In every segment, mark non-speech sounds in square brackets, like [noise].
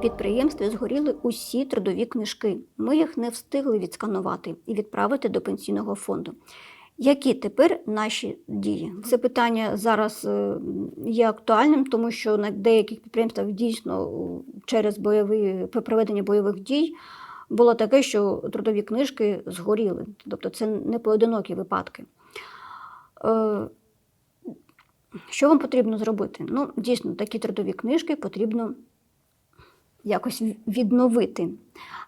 підприємстві згоріли усі трудові книжки. Ми їх не встигли відсканувати і відправити до пенсійного фонду. Які тепер наші дії? Це питання зараз е, є актуальним, тому що на деяких підприємствах дійсно е, через бойові при проведенні бойових дій було таке, що трудові книжки згоріли. Тобто це не поодинокі випадки. Е, Що вам потрібно зробити? Ну, дійсно, такі трудові книжки потрібно якось відновити.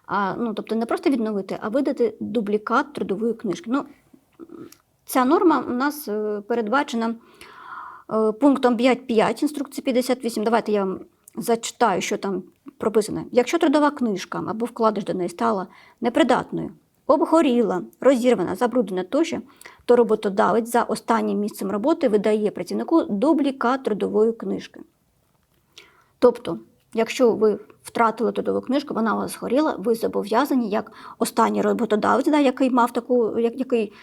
А, ну, тобто не просто відновити, а видати дублікат трудової книжки. Ну, ця норма у нас е, передбачена е, пунктом 5.5 інструкції 58. Давайте я вам зачитаю, що там прописано. Якщо трудова книжка або вкладиш до неї стала непридатною, обгоріла, розірвана, забруднена тощо, то роботодавець за останнім місцем роботи видає працівнику дублікат трудової книжки. Тобто, якщо ви втратили трудову книжку, вона у вас згоріла, ви зобов'язані, як останній роботодавець, да, який мав таку, як- який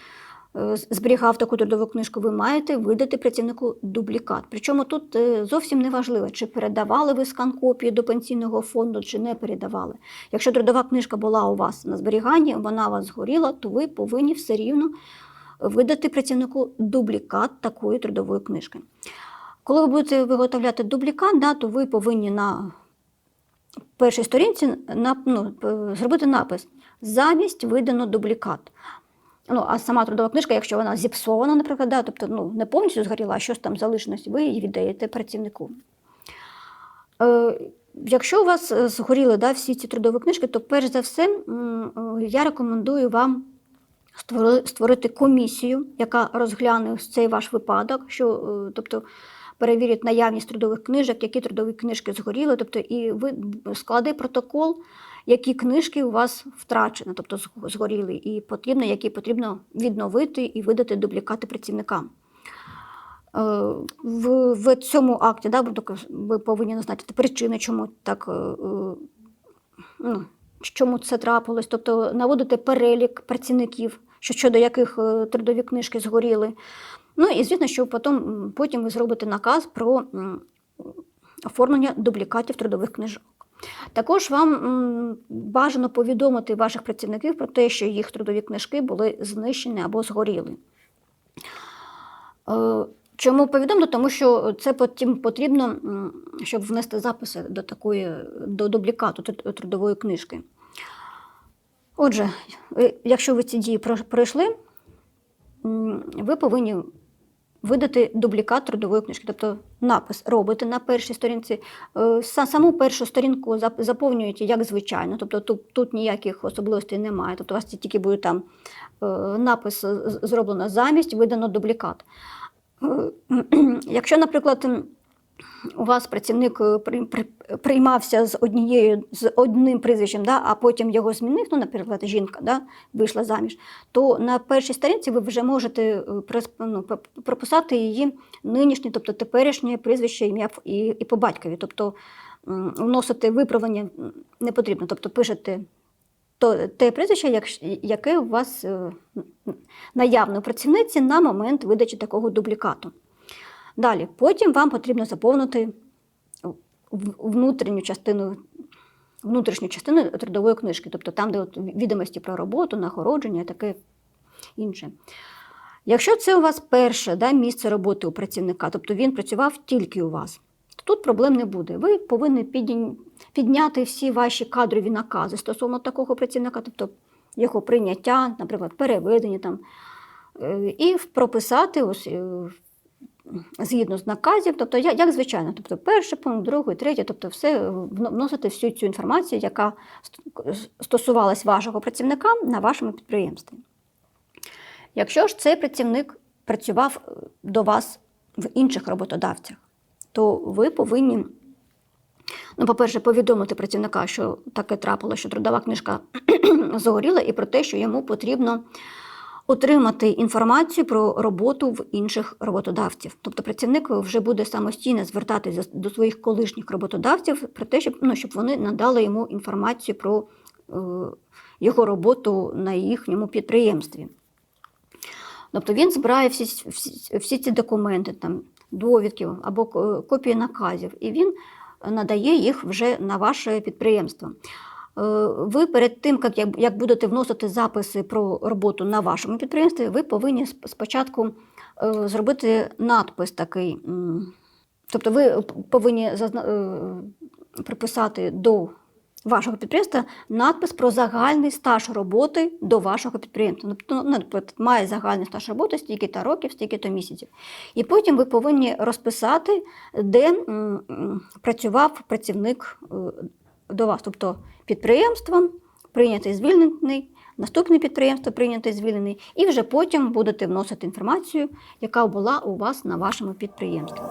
е, зберігав таку трудову книжку, ви маєте видати працівнику дублікат. Причому тут е, зовсім не важливо, чи передавали ви скан копію до пенсійного фонду, чи не передавали. Якщо трудова книжка була у вас на зберіганні, вона у вас згоріла, то ви повинні все рівно видати працівнику дублікат такої трудової книжки. Коли ви будете виготовляти дублікат, да, то ви повинні на першій сторінці на, ну, зробити напис замість видано дублікат. Ну, а сама трудова книжка, якщо вона зіпсована, наприклад, да, тобто ну, не повністю згоріла, а щось там залишилось, ви її віддаєте працівнику. Е, якщо у вас е, згоріли да, всі ці трудові книжки, то перш за все е, я рекомендую вам створити комісію, яка розгляне цей ваш випадок, що, е, тобто, перевірить наявність трудових книжок, які трудові книжки згоріли, тобто, і ви склади протокол, які книжки у вас втрачені, тобто згоріли, і потрібно, які потрібно відновити і видати дублікати працівникам. Е, В, в цьому акті да, ви повинні назначити причини, чому так е, ну, чому це трапилось, тобто наводити перелік працівників, що щодо яких е, трудові книжки згоріли. Ну і звісно, що потім, потім ви зробите наказ про оформлення дублікатів трудових книжок. Також вам бажано повідомити ваших працівників про те, що їх трудові книжки були знищені або згоріли. Чому повідомлю? Тому що це потім потрібно, щоб внести записи до такої до дублікату трудової книжки. Отже, е, якщо ви ці дії пройшли, ви повинні видати дублікат трудової книжки, тобто напис робите на першій сторінці. Е, Саму першу сторінку заповнюєте як звичайно, тобто тут, тут ніяких особливостей немає. Тобто у вас тільки буде там е, напис зроблено замість, видано дублікат. Е, [clears throat] Якщо, наприклад, у вас працівник е, при- при- приймався з однією з одним прізвищем, да, а потім його змінив, ну, наприклад, жінка да, вийшла заміж, то на першій сторінці ви вже можете е, ну, прописати її нинішнє, тобто теперішнє прізвище, ім'я і, і по батькові. Тобто вносити виправлення не потрібно. Тобто пишете то, те прізвище, яке у вас е, наявне у працівниці на момент видачі такого дублікату. Далі, потім вам потрібно заповнити внутрішню частину, внутрішню частину трудової книжки, тобто там, де от відомості про роботу, нагородження і таке інше. Якщо це у вас перше да, місце роботи у працівника, тобто він працював тільки у вас, тут проблем не буде. Ви повинні підняти всі ваші кадрові накази стосовно такого працівника, тобто його прийняття, наприклад, переведення там, е, і прописати ось, е, згідно з наказів, тобто як, звичайно, тобто перший пункт, другий, третій, тобто все вносити всю цю інформацію, яка стосувалась вашого працівника на вашому підприємстві. Якщо ж цей працівник працював е, до вас в інших роботодавцях, то ви повинні, ну, по-перше, повідомити працівника, що таке трапило, що трудова книжка [clears throat] загоріла, і про те, що йому потрібно отримати інформацію про роботу в інших роботодавців. Тобто працівник вже буде самостійно звертатися до своїх колишніх роботодавців про те, щоб, ну, щоб вони надали йому інформацію про е, його роботу на їхньому підприємстві. Тобто він збирає всі, всі, всі ці документи, там, довідки або копії наказів, і він надає їх вже на ваше підприємство. Е, Ви перед тим, як, будете вносити записи про роботу на вашому підприємстві, ви повинні спочатку е, зробити надпис такий. Тобто ви повинні е, приписати до вашого підприємства надпис про загальний стаж роботи до вашого підприємства. Тобто, ну, наприклад, має загальний стаж роботи стільки-то років, стільки-то місяців. І потім ви повинні розписати, де працював працівник е, до вас. Тобто підприємство прийнятий звільнений, наступне підприємство прийнятий звільнений, і вже потім будете вносити інформацію, яка була у вас на вашому підприємстві.